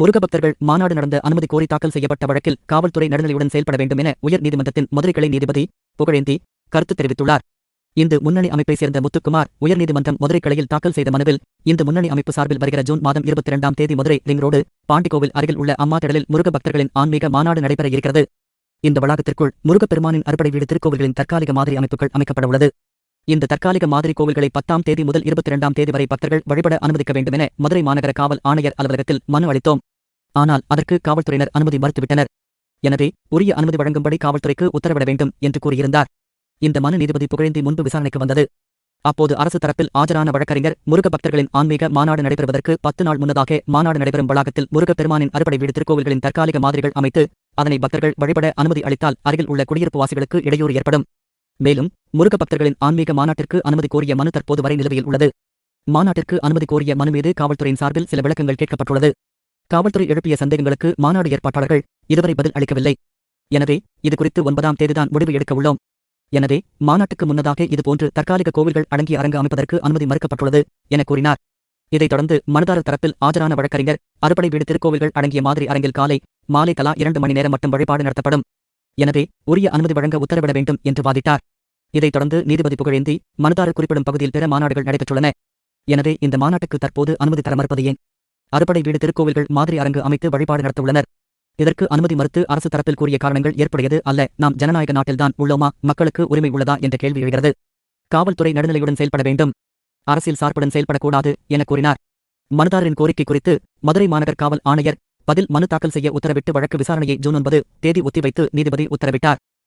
முருக பக்தர்கள் மாநாடு நடந்த அனுமதி கோரி தாக்கல் செய்யப்பட்ட வழக்கில் காவல்துறை நடுநிலையுடன் செயல்பட வேண்டும் என உயர் நீதிமன்றத்தின் மதுரை கிளை நீதிபதி புகழேந்தி கருத்து தெரிவித்துள்ளார். இந்து முன்னணி அமைப்பை சேர்ந்த முத்துக்குமார் உயர்நீதிமன்றம் மதுரை கிளையில் தாக்கல் செய்த மனுவில் இந்து முன்னணி அமைப்பு சார்பில் வருகிற ஜூன் மாதம் இருபத்தி இரண்டாம் தேதி மதுரை ரிங் ரோடு பாண்டிகோவில் அருகில் உள்ள அம்மாத்திடலில் முருக பக்தர்களின் ஆன்மீக மாநாடு நடைபெற இருக்கிறது. இந்த வளாகத்திற்குள் முருகப்பெருமானின் அறுபடை வீடு திருக்கோவில்களின் தற்காலிக மாதிரி அமைப்புகள் அமைக்கப்பட உள்ளது. இந்த தற்காலிக மாதிரி கோவில்களை பத்தாம் தேதி முதல் இருபத்தி இரண்டாம் தேதி வரை பக்தர்கள் வழிபட அனுமதிக்க வேண்டும் என மதுரை மாநகர காவல் ஆணையர் அலுவலகத்தில் மனு அளித்தோம். ஆனால் அதற்கு காவல்துறையினர் அனுமதி மறுத்துவிட்டனர். எனவே உரிய அனுமதி வழங்கும்படி காவல்துறைக்கு உத்தரவிட வேண்டும் என்று கூறியிருந்தார். இந்த மனு நீதிபதி புகழேந்தி முன்பு விசாரணைக்கு வந்தது. அப்போது அரசு தரப்பில் ஆஜரான வழக்கறிஞர் முருக பக்தர்களின் ஆன்மீக மாநாடு நடைபெறுவதற்கு பத்து நாள் முன்னதாக மாநாடு நடைபெறும் வளாகத்தில் முருகப்பெருமானின் அறுபடை வீடு திருக்கோவில்களின் தற்காலிக மாதிரிகள் அமைத்து அதனை பக்தர்கள் வழிபட அனுமதி அளித்தால் அருகில் உள்ள குடியிருப்பு வாசிகளுக்கு இடையூறு ஏற்படும். மேலும் முருக பக்தர்களின் ஆன்மீக மாநாட்டிற்கு அனுமதி கோரிய மனு தற்போது வரை நிலுவையில் உள்ளது. மாநாட்டிற்கு அனுமதி கோரிய மனு மீது காவல்துறையின் சார்பில் சில விளக்கங்கள் கேட்கப்பட்டுள்ளது. காவல்துறை எழுப்பிய சந்தேகங்களுக்கு மாநாடு ஏற்பாட்டாளர்கள் இதுவரை பதில் அளிக்கவில்லை. எனவே இதுகுறித்து ஒன்பதாம் தேதிதான் முடிவு எடுக்க உள்ளோம். எனவே மாநாட்டுக்கு முன்னதாக இதுபோன்று தற்காலிக கோவில்கள் அடங்கிய அரங்கு அமைப்பதற்கு அனுமதி மறுக்கப்பட்டுள்ளது என கூறினார். இதைத் தொடர்ந்து மனுதாரர் தரப்பில் ஆஜரான வழக்கறிஞர் அறுபடை வீடு திருக்கோவில்கள் அடங்கிய மாதிரி அரங்கில் காலை மாலை தலா இரண்டு மணி நேரம் மட்டும் வழிபாடு நடத்தப்படும். எனவே உரிய அனுமதி வழங்க உத்தரவிட வேண்டும் என்று வாதிட்டார். இதைத் தொடர்ந்து நீதிபதி புகழேந்தி மனுதாரர் குறிப்பிடும் பகுதியில் பிற மாநாடுகள் நடைபெற்றுள்ளன. எனவே இந்த மாநாட்டுக்கு தற்போது அனுமதி தர மறுப்பது ஏன்? அறுபடை வீடு திருக்கோவில்கள் மாதிரி அரங்கு அமைத்து வழிபாடு நடத்தவுள்ளனர். இதற்கு அனுமதி மறுத்து அரசு தரப்பில் கூறிய காரணங்கள் ஏற்புடையது அல்ல. நாம் ஜனநாயக நாட்டில்தான் உள்ளோமா? மக்களுக்கு உரிமை உள்ளதா? என்ற கேள்வி எழுகிறது. காவல்துறை நடுநிலையுடன் செயல்பட வேண்டும். அரசியல் சார்புடன் செயல்படக்கூடாது என கூறினார். மனுதாரரின் கோரிக்கை குறித்து மதுரை மாநகர் காவல் ஆணையர் பதில் மனு தாக்கல் செய்ய உத்தரவிட்டு வழக்கு விசாரணையை ஜூன் ஒன்பது தேதி ஒத்திவைத்து நீதிபதி உத்தரவிட்டார்.